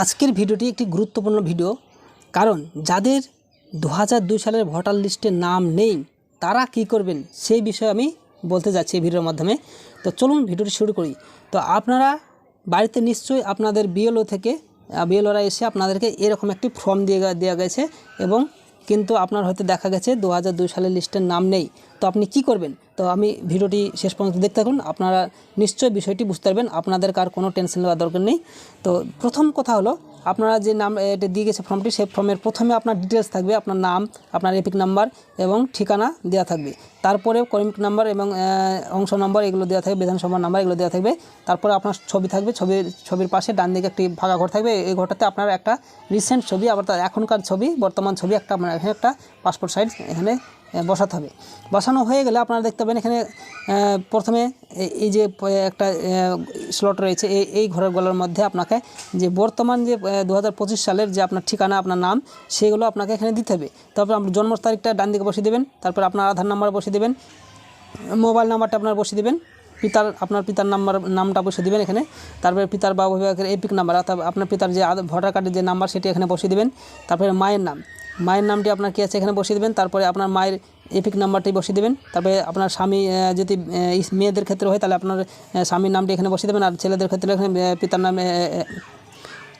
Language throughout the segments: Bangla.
আজকের ভিডিওটি একটি গুরুত্বপূর্ণ ভিডিও, কারণ যাদের দু সালের ভোটার লিস্টে নাম নেই, তারা কি করবেন সেই বিষয়ে আমি বলতে যাচ্ছি এই ভিডিওর মাধ্যমে। তো চলুন ভিডিওটি শুরু করি। তো আপনারা বাড়িতে নিশ্চয়ই আপনাদের বিএলও থেকে বিএলওরা এসে আপনাদেরকে এরকম একটি ফর্ম দিয়ে দেওয়া গেছে এবং কিন্তু আপনার হয়তো দেখা গেছে, দু সালের লিস্টের নাম নেই। তো আপনি কি করবেন? তো আমি ভিডিওটি শেষ পর্যন্ত দেখতে থাকুন। আপনারা নিশ্চয়ই বিষয়টি বুঝতে পারবেন। আপনাদের কার কোনো টেনশন নেওয়ার দরকার নেই। তো প্রথম কথা হলো আপনারা যে নাম এটা দিয়ে গেছে ফর্মটি সেই ফর্মের প্রথমে আপনার ডিটেলস থাকবে, আপনার নাম, আপনার এপিক নাম্বার এবং ঠিকানা দেওয়া থাকবে। তারপরে কর্মিক নাম্বার এবং অংশ নম্বর এগুলো দেওয়া থাকবে, বিধানসভা নাম্বার এগুলো দেওয়া থাকবে। তারপরে আপনার ছবি থাকবে, ছবির ছবির পাশে ডান দিকে একটি ফাঁকা ঘর থাকবে। এই ঘরটাতে আপনার একটা রিসেন্ট ছবি, আবার তার এখনকার ছবি, বর্তমান ছবি, একটা আপনার এখানে একটা পাসপোর্ট সাইজ এখানে বসাতে হবে। বসানো হয়ে গেলে আপনারা দেখতে পাবেন এখানে প্রথমে এই- যে একটা স্লট রয়েছে এই এই ঘরের গলার মধ্যে আপনাকে যে বর্তমান যে দু হাজার পঁচিশ সালের যে আপনার ঠিকানা, আপনার নাম, সেগুলো আপনাকে এখানে দিতে হবে। তারপর আপনার জন্ম তারিখটা ডান দিকে বসিয়ে দেবেন, তারপর আপনার আধার নাম্বার বসিয়ে দেবেন, মোবাইল নাম্বারটা আপনার বসিয়ে দেবেন, পিতার, আপনার পিতার নাম্বার, নামটা বসিয়ে দেবেন এখানে, তারপরে পিতার বা অভিভাবকের এপিক নাম্বার, অর্থাৎ আপনার পিতার যে ভোটার কার্ডের যে নাম্বার, সেটি এখানে বসিয়ে দেবেন, তারপরে মায়ের নাম। মায়ের নামটি আপনার কী আছে এখানে বসিয়ে দেবেন? তারপরে আপনার মায়ের এপিক নাম্বারটি বসিয়ে দেবেন। তারপরে আপনার স্বামী যদি মেয়েদের ক্ষেত্রে হয়, তাহলে আপনার স্বামীর নামটি এখানে বসিয়ে দেবেন। আর ছেলেদের ক্ষেত্রে এখানে পিতার নামে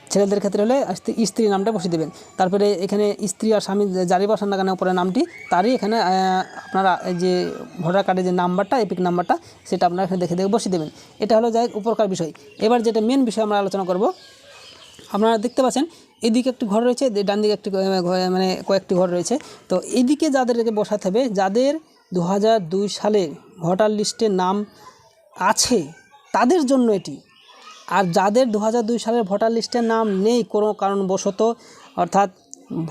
ছেলেদের ক্ষেত্রে হলে স্ত্রী- নামটা বসিয়ে দেবেন। তারপরে এখানে স্ত্রী আর স্বামী জারি বসান না কেন উপরে নামটি, তারই এখানে আপনারা যে ভোটার কার্ডের যে নাম্বারটা, এপিক নাম্বারটা, সেটা আপনারা এখানে দেখে দেখে বসিয়ে দেবেন। এটা হলো যাই উপরকার বিষয়। এবার যেটা মেন বিষয় আমরা আলোচনা করব আপনারা দেখতে পাচ্ছেন, এদিকে একটি ঘর রয়েছে ডান দিকে একটি মানে কয়েকটি ঘর রয়েছে। তো এদিকে যাদেরকে বসাতে হবে, যাদের দু সালের ভোটার লিস্টে নাম আছে, তাদের জন্য এটি। আর যাদের দু সালের ভোটার লিস্টের নাম নেই, কোনো কারণবশত অর্থাৎ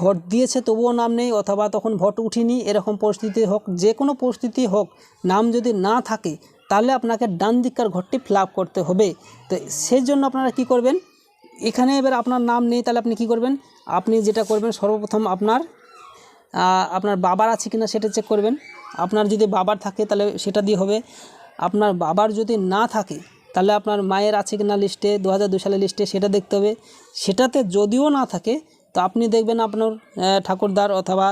ভোট দিয়েছে তবুও নাম নেই, অথবা তখন ভোট উঠিনি, এরকম পরিস্থিতি হোক, যে কোনো পরিস্থিতি হোক, নাম যদি না থাকে, তাহলে আপনাকে ডান দিককার ঘরটি ফিল করতে হবে। তো সেই জন্য আপনারা কি করবেন এখানে এবার আপনার নাম নেই, তাহলে আপনি কি করবেন? আপনি যেটা করবেন, সর্বপ্রথম আপনার আপনার বাবার আছে কিনা সেটা চেক করবেন। আপনার যদি বাবার থাকে, তাহলে সেটা দিয়ে হবে। আপনার বাবার যদি না থাকে, তাহলে আপনার মায়ের আছে কিনা লিস্টে দু হাজার দুই সালের লিস্টে সেটা দেখতে হবে। সেটাতে যদিও না থাকে, তো আপনি দেখবেন আপনার ঠাকুরদার অথবা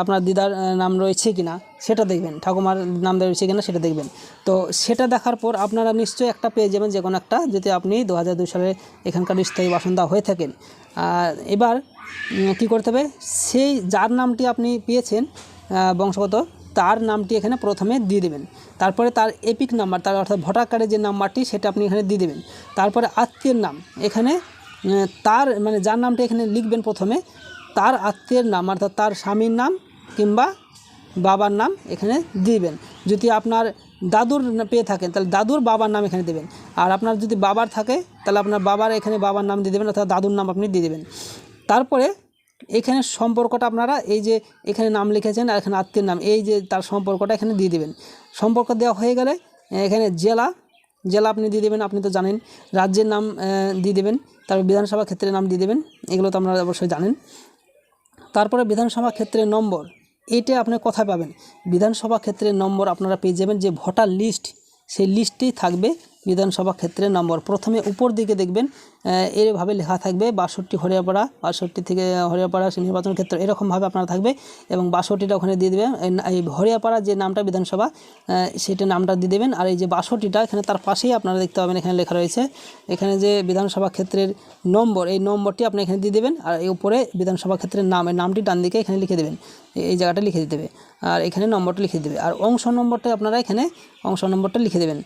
আপনার দিদার নাম রয়েছে কি না সেটা দেখবেন। ঠাকুমার নাম রয়েছে কি না সেটা দেখবেন। তো সেটা দেখার পর আপনারা নিশ্চয়ই একটা পেয়ে যাবেন যে কোনো একটা, যদি আপনি দু হাজার দুই সালে এখানকার স্থায়ী বাসিন্দা হয়ে থাকেন। আর এবার কী করতে হবে? সেই যার নামটি আপনি পেয়েছেন বংশগত, তার নামটি এখানে প্রথমে দিয়ে দেবেন। তারপরে তার এপিক নাম্বার, তার অর্থাৎ ভোটার কার্ডের যে নাম্বারটি, সেটা আপনি এখানে দিয়ে দেবেন। তারপরে আত্মীয়ের নাম, এখানে তার মানে যার নামটা এখানে লিখবেন প্রথমে তার আত্মীয়ের নাম, অর্থাৎ তার স্বামীর নাম কিংবা বাবার নাম এখানে দিবেন। যদি আপনার দাদুর পেয়ে থাকেন, তাহলে দাদুর বাবার নাম এখানে দেবেন। আর আপনার যদি বাবার থাকে, তাহলে আপনার বাবার এখানে বাবার নাম দিয়ে দেবেন, অর্থাৎ দাদুর নাম আপনি দিয়ে দেবেন। তারপরে এখানে সম্পর্কটা আপনারা এই যে এখানে নাম লিখেছেন আর এখানে আত্মীয়ের নাম, এই যে তার সম্পর্কটা এখানে দিয়ে দেবেন। সম্পর্ক দেওয়া হয়ে গেলে এখানে জেলা জেলা আপনি দিয়ে দেবেন, আপনি তো জানেন। রাজ্যের নাম দিয়ে দেবেন, তারপর বিধানসভা ক্ষেত্রের নাম দিয়ে দেবেন, এগুলো তো আপনারা অবশ্যই জানেন। তারপরে বিধানসভা ক্ষেত্রের নম্বর এটা আপনি কোথায় পাবেন। বিধানসভা ক্ষেত্রের নম্বর আপনারা পেয়ে যাবেন যে ভোটার লিস্ট, সেই লিস্টেই থাকবে বিধানসভা ক্ষেত্রের নম্বর। প্রথমে উপর দিকে দেখবেন এরভাবে লেখা থাকবে বাষট্টি হরিয়াপাড়া, বাষট্টি থেকে হরিয়াপাড়া নির্বাচন ক্ষেত্র এরকমভাবে আপনারা থাকবে এবং বাষট্টিটা ওখানে দিয়ে দেবেন। এই হরিয়াপাড়া যে নামটা বিধানসভা সেটা নামটা দিয়ে দেবেন আর এই যে বাষট্টিটা, এখানে তার পাশেই আপনারা দেখতে পাবেন এখানে লেখা রয়েছে। এখানে যে বিধানসভা ক্ষেত্রের নম্বর, এই নম্বরটি আপনি এখানে দিয়ে দেবেন আর এই উপরে বিধানসভা ক্ষেত্রের নাম, এই নামটি ডান দিকে এখানে লিখে দেবেন। এই- জায়গাটা লিখে দিতে হবে। আর এখানে নম্বরটা লিখে দেবে আর অংশ নম্বরটা আপনারা এখানে অংশ নম্বরটা লিখে দেবেন।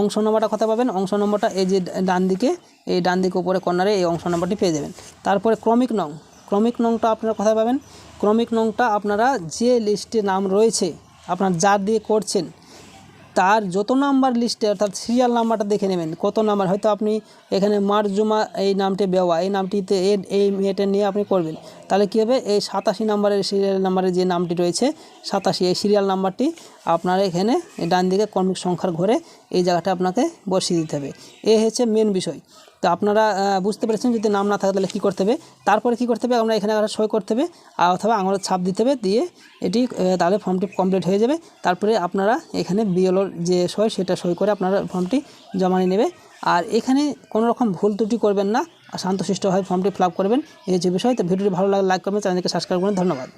অংশ নম্বরটা কথা পাবেন? অংশ নম্বরটা এই যে ডান দিকে, এই ডান দিকে উপরে কর্নারে এই অংশ নম্বরটি পেয়ে যাবেন। তারপরে ক্রমিক নং। ক্রমিক নংটা আপনারা কোথায় পাবেন? ক্রমিক নংটা আপনারা যে লিস্টে নাম রয়েছে, আপনার যা দিয়ে করছেন তার যত নাম্বার লিস্টে অর্থাৎ সিরিয়াল নাম্বারটা দেখে নেবেন, কত নাম্বার? হয়তো আপনি এখানে মারজুমা এই নামটি বেওয়া এই নামটিতে এই মেয়েটা নিয়ে আপনি করবেন। তাহলে কী হবে? এই সাতাশি নাম্বারের সিরিয়াল নাম্বারের যে নামটি রয়েছে, সাতাশি, এই সিরিয়াল নাম্বারটি আপনার এখানে ডান দিকে কর্মিক সংখ্যার ঘরে এই জায়গাটা আপনাকে বসিয়ে দিতে হবে। এ হচ্ছে মেন বিষয়। তো আপনারা বুঝতে পেরেছেন যদি নাম না থাকে তাহলে কী করতে হবে? তারপরে কী করতে হবে? আমরা এখানে সই করতে হবে অথবা আঙুলের ছাপ দিতে হবে, দিয়ে এটি তাহলে ফর্মটি কমপ্লিট হয়ে যাবে। তারপরে আপনারা এখানে বিএলওর যে সই, সেটা সই করে আপনারা ফর্মটি জমা নিয়ে নেবে। আর এখানে কোনো রকম ভুল ত্রুটি করবেন না, আর শান্তশিষ্টভাবে ফর্মটি ফিল করবেন, এই যে বিষয়। তো ভিডিওটি ভালো লাগলে লাইক করবেন চ্যানেলকে সাবস্ক্রাইব করবেন। ধন্যবাদ।